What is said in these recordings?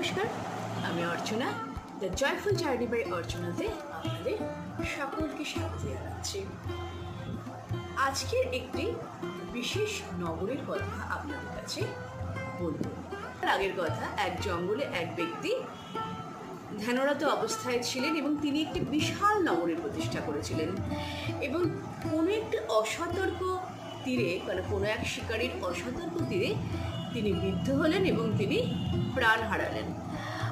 নমস্কার, আমি Archana, the joyful journey by অর্চনাতে আপনাদের সকলকে স্বাগত জানাচ্ছি। আজকের একটি বিশেষ নগরের কথা আপনাদের কাছে বলব। আগের কথা, এক জঙ্গলে এক ব্যক্তি ধ্যানরত অবস্থায় ছিলেন এবং তিনি একটি বিশাল নগরের প্রতিষ্ঠা করেছিলেন এবং কোনো একটি অসতর্ক তীরে মানে কোনো এক শিকারীর অসতর্ক তীরে তিনি বিদ্ধ হলেন এবং তিনি প্রাণ হারালেন।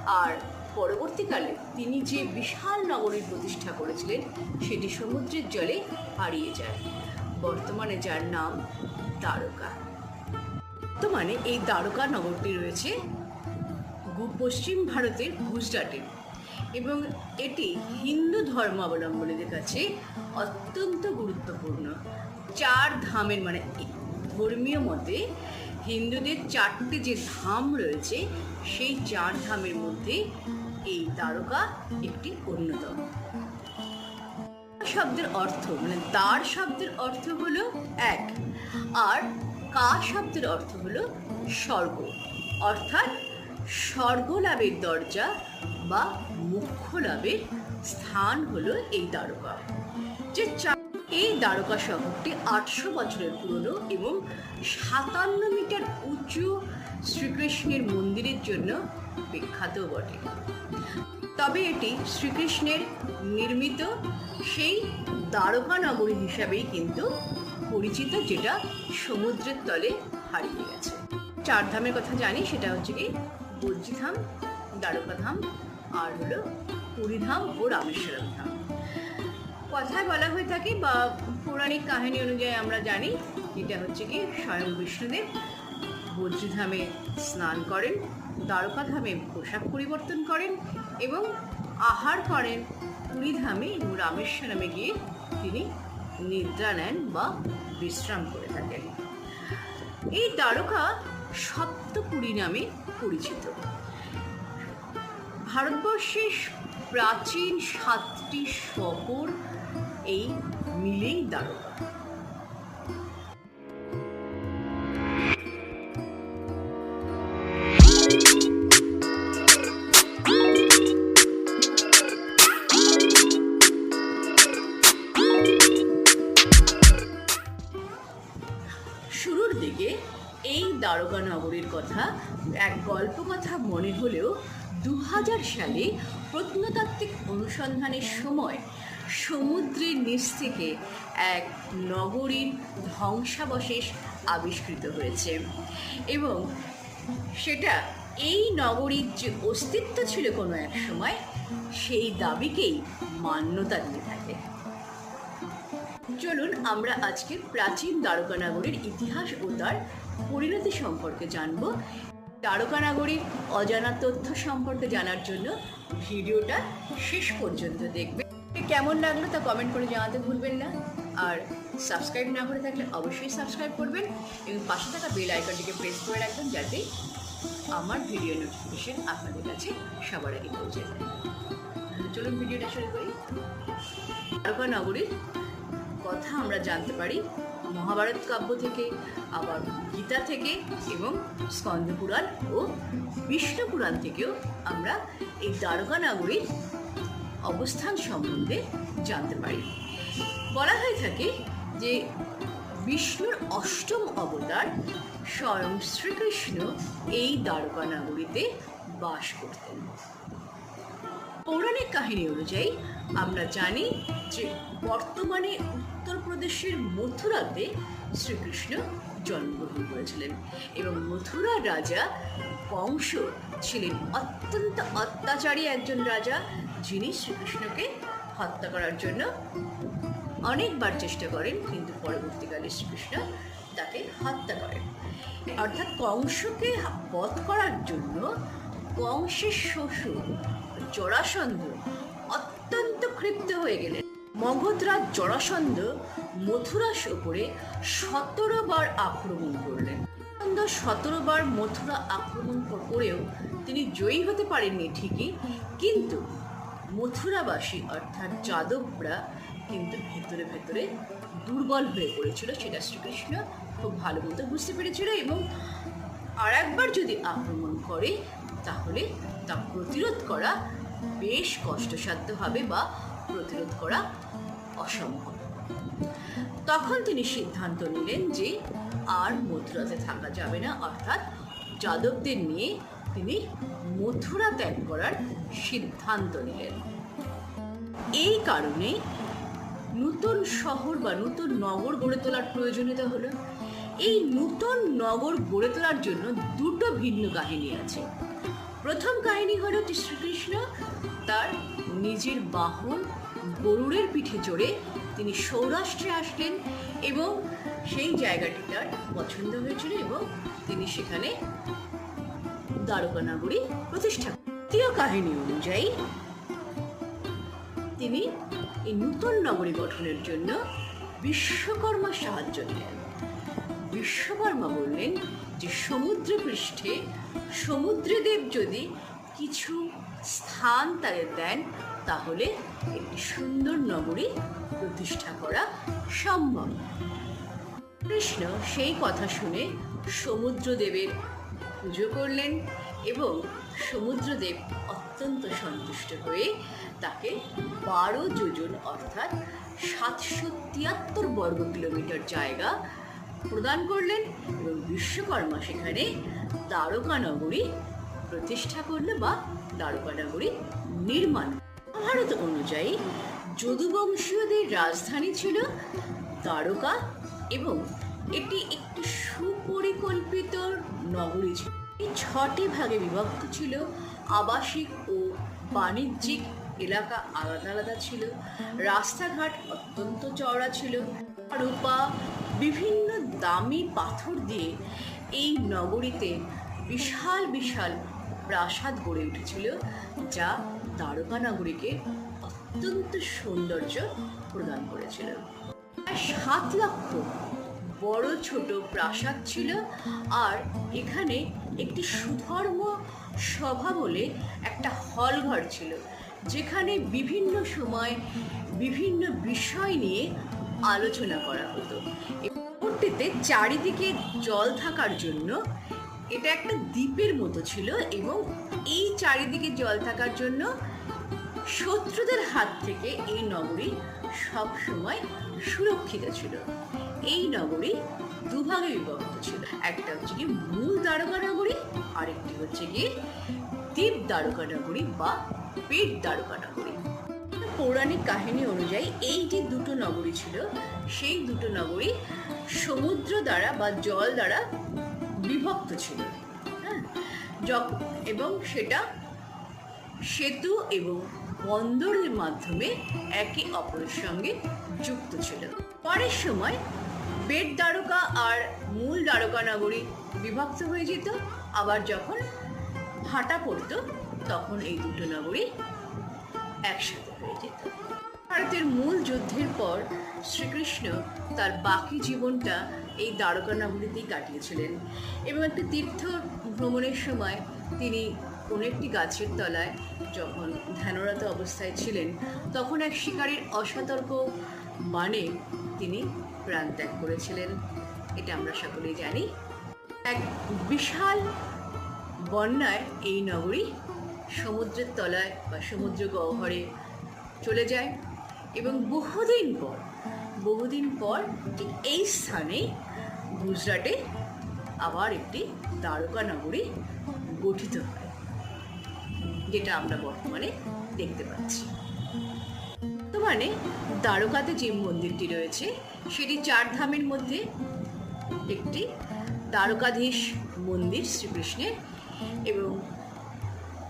আর পরবর্তীকালে তিনি যে বিশাল নগরীর প্রতিষ্ঠা করেছিলেন, সেটি সমুদ্রের জলে হারিয়ে যায়। বর্তমানে যার নাম দ্বারকা। বর্তমানে এই দ্বারকা নগরটি রয়েছে পশ্চিম ভারতের গুজরাটে এবং এটি হিন্দু ধর্মাবলম্বীদের কাছে অত্যন্ত গুরুত্বপূর্ণ। চার ধামের মানে ধর্মীয় মতে হিন্দুদের চারটি যে ধাম রয়েছে, সেই চার ধামের মধ্যে এই দ্বারকা একটি অন্যতম। শব্দের অর্থ মানে দ্বার শব্দের অর্থ হলো এক, আর কা শব্দের অর্থ হলো স্বর্গ, অর্থাৎ স্বর্গ লাভের দরজা বা মুখ্য লাভের স্থান হলো এই দ্বারকা। যে চা- এই দ্বারকা শহরটি আটশো বছরের পুরনো এবং সাতান্ন মিটার উঁচু শ্রীকৃষ্ণের মন্দিরের জন্য বিখ্যাত বটে। তবে এটি শ্রীকৃষ্ণের নির্মিত সেই দ্বারকা নগরী হিসাবেই কিন্তু পরিচিত, যেটা সমুদ্রের তলে হারিয়ে গেছে। চার ধামের কথা জানি, সেটা হচ্ছে কি বজ্রীধাম দ্বারকাধাম, আর হলো পুরীধাম ও রামেশ্বরম ধাম। কথায় বলা হয়ে থাকে বা পৌরাণিক কাহিনী অনুযায়ী আমরা জানি, এটা হচ্ছে কি স্বয়ং বিষ্ণুদেব বজ্রধামে স্নান করেন, দ্বারকাধামে পোশাক পরিবর্তন করেন এবং আহার করেন। পুরীধামে এবং রামেশ্বরমে গিয়ে তিনি নিদ্রা নেন বা বিশ্রাম করে থাকেন। এই দ্বারকা সপ্তপুরী নামে পরিচিত। ভারতবর্ষের প্রাচীন সাতটি শহর এই মিলেই দ্বারকা শুরুর দিকে এই দ্বারকা নগরীর কথা এক গল্প কথা মনে হলেও দু হাজার সালে প্রত্নতাত্ত্বিক অনুসন্ধানের সময় সমুদ্রের নিচ থেকে এক নগরীর ধ্বংসাবশেষ আবিষ্কৃত হয়েছে। এবং সেটা এই নগরীর যে অস্তিত্ব ছিল কোনো এক সময়, সেই দাবিকেই মান্যতা দিয়ে থাকে। চলুন আমরা আজকে প্রাচীন দ্বারকা নগরীর ইতিহাস ও তার পরিণতি সম্পর্কে জানব। দ্বারকা নগরীর অজানা তথ্য সম্পর্কে জানার জন্য ভিডিওটা শেষ পর্যন্ত দেখবে। কেমন লাগল তা কমেন্ট করে জানাতে ভুলবেন না। আর সাবস্ক্রাইব না করে থাকলে অবশ্যই সাবস্ক্রাইব করবেন এবং পাশে থাকা বেল আইকনটিকে প্রেস করে রাখবেন যাতে আমার ভিডিও নোটিফিকেশন আপনাদের কাছে সবার আগে পৌঁছে যায়। চলুন ভিডিওটা শুরু করি। দ্বারকা নগরীর কথা আমরা জানতে পারি। মহাভারত কাব্য থেকে, আবার গীতা থেকে এবং স্কন্দ পুরাণ ও বিষ্ণু পুরাণ থেকেও আমরা এই দ্বারকা নগরীর অবস্থান সম্বন্ধে জানতে পারি। বলা হয়ে থাকে যে বিষ্ণুর অষ্টম অবতার স্বয়ং শ্রীকৃষ্ণ এই দ্বারকা নগরীতে বাস করতেন। পৌরাণিক কাহিনী অনুযায়ী আমরা জানি যে বর্তমানে উত্তরপ্রদেশের মথুরাতে শ্রীকৃষ্ণ জন্মগ্রহণ করেছিলেন এবং মথুরার রাজা কংস ছিলেন অত্যন্ত অত্যাচারী একজন রাজা যিনি শ্রীকৃষ্ণকে হত্যা করার জন্য অনেকবার চেষ্টা করেন, কিন্তু পরবর্তীকালে শ্রীকৃষ্ণ তাকে হত্যা করেন। অর্থাৎ কংসকে বধ করার জন্য কংসের শ্বশুর জরাসন্ধ অত্যন্ত ক্ষিপ্ত হয়ে গেলেন। মগধরাজ জরাসন্ধ মথুরার ওপরে সতেরো বার আক্রমণ করলেন। সতেরো বার মথুরা আক্রমণ করেও তিনি জয়ী হতে পারেননি ঠিকই, কিন্তু মথুরাবাসী অর্থাৎ যাদবরা কিন্তু ভেতরে ভেতরে দুর্বল হয়ে পড়েছিল, সেটা শ্রীকৃষ্ণ খুব ভালো মতো বুঝতে পেরেছিল এবং আর একবার যদি আক্রমণ করে তাহলে তা প্রতিরোধ করা বেশ কষ্টসাধ্য হবে বা প্রতিরোধ করা অসম্ভব। তখন তিনি সিদ্ধান্ত নিলেন যে আর মথুরাতে থাকা যাবে না, অর্থাৎ যাদবদের নিয়ে তিনি মথুরা ত্যাগ করার সিদ্ধান্ত নিলেন। এই কারণে নূতন শহর বা নতুন নগর গড়ে তোলার প্রয়োজনীয়তা হলো। এই নূতন নগর গড়ে তোলার জন্য দুটো ভিন্ন কাহিনী আছে। প্রথম কাহিনী হলো শ্রীকৃষ্ণ তার নিজের বাহন গরুড়ের পিঠে চড়ে তিনি সৌরাষ্ট্রে আসলেন এবং সেই জায়গাটি তার পছন্দ হয়েছিল এবং তিনি সেখানে দ্বারকা নগরী প্রতিষ্ঠা। দ্বিতীয় কাহিনী অনুযায়ী তিনি এই নূতন নগরী গঠনের জন্য বিশ্বকর্মার সাহায্য নিলেন বিশ্বকর্মা বললেন যে সমুদ্র পৃষ্ঠে সমুদ্রদেব যদি কিছু স্থান তাদের দেন, তাহলে একটি সুন্দর নগরী প্রতিষ্ঠা করা সম্ভব। কৃষ্ণ সেই কথা শুনে সমুদ্রদেবের পুজো করলেন এবং সমুদ্রদেব অত্যন্ত সন্তুষ্ট হয়ে তাকে বারো যোজন, অর্থাৎ সাতশো তিয়াত্তর বর্গ কিলোমিটার জায়গা প্রদান করলেন এবং বিশ্বকর্মা সেখানে দ্বারকা নগরী প্রতিষ্ঠা করল বা দ্বারকা নগরী নির্মাণ। ভারত অনুযায়ী যদুবংশীয়দের রাজধানী ছিল দ্বারকা এবং এটি একটি সুপরিকল্পিত নগরী ছিল। এই ছটি ভাগে বিভক্ত ছিল আবাসিক ও বাণিজ্যিক এলাকা আলাদা আলাদা ছিল। রাস্তাঘাট অত্যন্ত চওড়া ছিল। রূপা বিভিন্ন দামি পাথর দিয়ে এই নগরীতে বিশাল বিশাল প্রাসাদ গড়ে উঠেছিল, যা দ্বারকা নগরীকে অত্যন্ত সৌন্দর্য প্রদান করেছিল। সাত লক্ষ বড় ছোট প্রাসাদ ছিল আর এখানে একটি সুধর্ম সভা বলে একটা হল ঘর ছিল, যেখানে বিভিন্ন সময় বিভিন্ন বিষয় নিয়ে আলোচনা করা হতো। পরবর্তীতে চারিদিকে জল থাকার জন্য এটা একটা দ্বীপের মতো ছিল এবং এই চারিদিকে জল থাকার জন্য শত্রুদের হাত থেকে এই নগরী সব সময় সুরক্ষিত ছিল। এই নগরী দুভাগে বিভক্ত ছিল। একটা হচ্ছে কি মূল দ্বারকা নগরী, আরেকটি হচ্ছে কি দ্বীপ দ্বারকা নগরী বা পেট দ্বারকা নগরী। পৌরাণিক কাহিনী অনুযায়ী এই যে দুটো নগরী ছিল, সেই দুটো নগরী সমুদ্র দ্বারা বা জল দ্বারা বিভক্ত ছিল। হ্যাঁ? এবং সেটা সেতু এবং বন্দরের মাধ্যমে একে অপরের সঙ্গে যুক্ত ছিল। পরের সময় বেড দ্বারকা আর মূল দ্বারকা নগরী বিভক্ত হয়ে যেত। আবার যখন ভাটা পড়তো, তখন এই দুটো নগরী একসাথে হয়ে যেত। ভারতের মূল যুদ্ধের পর শ্রীকৃষ্ণ তার বাকি জীবনটা এই দ্বারকা কাটিয়েছিলেন। এবং একটি তীর্থ ভ্রমণের সময় তিনি কোনো একটি গাছের তলায় যখন ধ্যানরত অবস্থায় ছিলেন, তখন এক শিকারীর অসতর্ক মানে তিনি প্রাণ ত্যাগ করেছিলেন। এটা আমরা সকলেই জানি। এক বিশাল বন্যায় এই নগরী সমুদ্রের তলায় বা সমুদ্র গহ্বরে চলে যায় এবং বহুদিন পর বহুদিন পর ঠিক এই স্থানেই গুজরাটে আবার একটি দ্বারকা নগরী গঠিত হয়, যেটা আমরা বর্তমানে দেখতে পাচ্ছি। বর্তমানে দ্বারকাতে যে মন্দিরটি রয়েছে, সেটি চার ধামের মধ্যে একটি দ্বারকাধীশ মন্দির শ্রীকৃষ্ণের এবং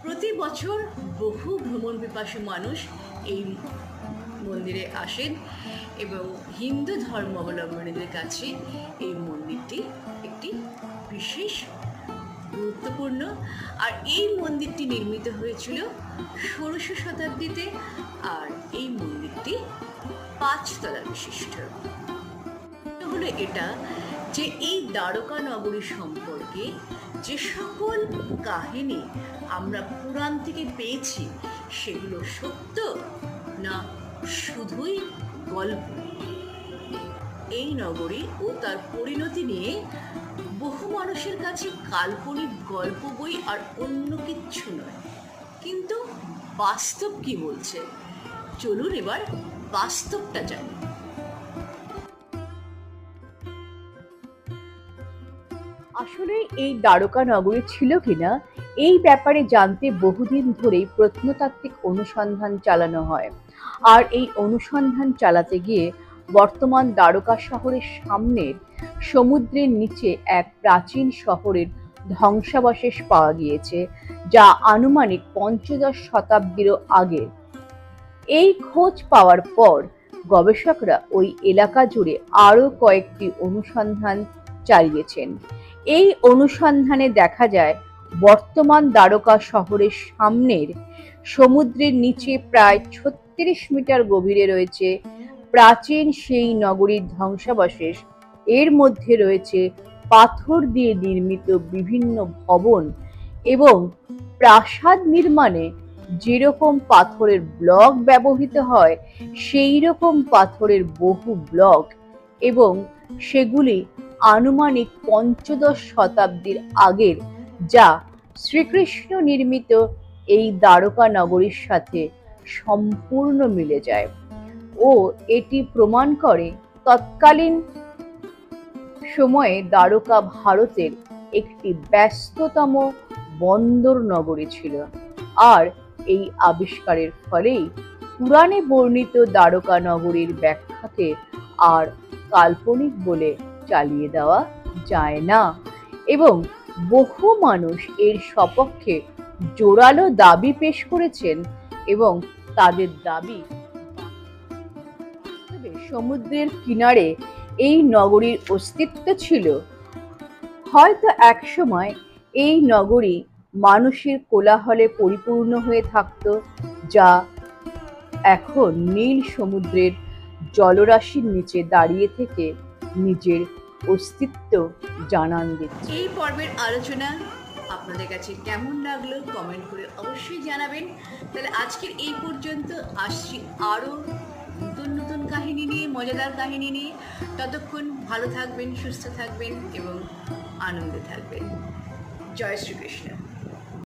প্রতি বছর বহু ভ্রমণ পিপাসু মানুষ এই মন্দিরে আসেন এবং হিন্দু ধর্মাবলম্বীদের কাছে এই মন্দিরটি একটি বিশেষ গুরুত্বপূর্ণ। আর এই মন্দিরটি নির্মিত হয়েছিল ষোড়শ শতাব্দীতে আর এই মন্দিরটি পাঁচতলা বিশিষ্ট। হলো এটা যে এই দ্বারকা নগরী সম্পর্কে যে সকল কাহিনী আমরা পুরাণ থেকে পেয়েছি, সেগুলো সত্য না শুধুই গল্প? এই নগরী ও তার পরিণতি নিয়ে বহু মানুষের কাছে কাল্পনিক গল্প বই আর অন্য কিচ্ছু নয়। কিন্তু বাস্তব কি বলছে? চলুন এবার বাস্তবটা জানি। আসলে এই দ্বারকা নগরী ছিল কিনা এই ব্যাপারে জানতে বহুদিন ধরেই প্রত্নতাত্ত্বিক অনুসন্ধান চালানো হয়। আর এই অনুসন্ধান চালাতে গিয়ে বর্তমান দ্বারকা শহরের সামনের সমুদ্রের নিচে এক প্রাচীন শহরের ধ্বংসাবশেষ পাওয়া গিয়েছে, যা আনুমানিক পঞ্চদশ শতাব্দীরও আগে। এই খোঁজ পাওয়ার পর গবেষকরা ওই এলাকা জুড়ে আরও কয়েকটি অনুসন্ধান চালিয়েছেন। এই অনুসন্ধানে দেখা যায় বর্তমান দ্বারকা শহরের সামনের সমুদ্রের নিচে প্রায় ছত্রিশ মিটার গভীরে রয়েছে প্রাচীন সেই নগরীর ধ্বংসাবশেষ। এর মধ্যে রয়েছে পাথর দিয়ে নির্মিত বিভিন্ন ভবন এবং প্রাসাদ নির্মাণে যেরকম পাথরের ব্লক ব্যবহৃত হয় সেই রকম পাথরের বহু ব্লক এবং সেগুলি আনুমানিক পঞ্চদশ শতাব্দীর আগের যা শ্রীকৃষ্ণ নির্মিত এই দ্বারকা নগরীর সাথে সম্পূর্ণ মিলে যায়। ও এটি প্রমাণ করে তৎকালীন সময়ে দ্বারকা ভারতের একটি ব্যস্ততম বন্দর নগরী ছিল। আর এই আবিষ্কারের ফলেই পুরাণে বর্ণিত দ্বারকা নগরীর ব্যাখ্যাকে আর কাল্পনিক বলে চালিয়ে দেওয়া যায় না। এবং বহু মানুষ এর সপক্ষে জোরালো দাবি পেশ করেছেন এবং তাদের দাবি সমুদ্রের কিনারে এই নগরীর অস্তিত্ব ছিল। হয়তো একসময় এই নগরী মানুষের কোলাহলে পরিপূর্ণ হয়ে থাকত, যা এখন নীল সমুদ্রের জলরাশির নিচে দাঁড়িয়ে থেকে নিজের অস্তিত্ব জানান দিচ্ছে। এই পর্বের আলোচনা আপনাদের কাছে কেমন লাগল কমেন্ট করে অবশ্যই জানাবেন। তাহলে আজকের এই পর্যন্ত আসছি আরও নতুন নতুন কাহিনী নিয়ে, মজাদার কাহিনী নিয়ে। ততক্ষণ ভালো থাকবেন, সুস্থ থাকবেন এবং আনন্দে থাকবেন। জয় শ্রীকৃষ্ণ।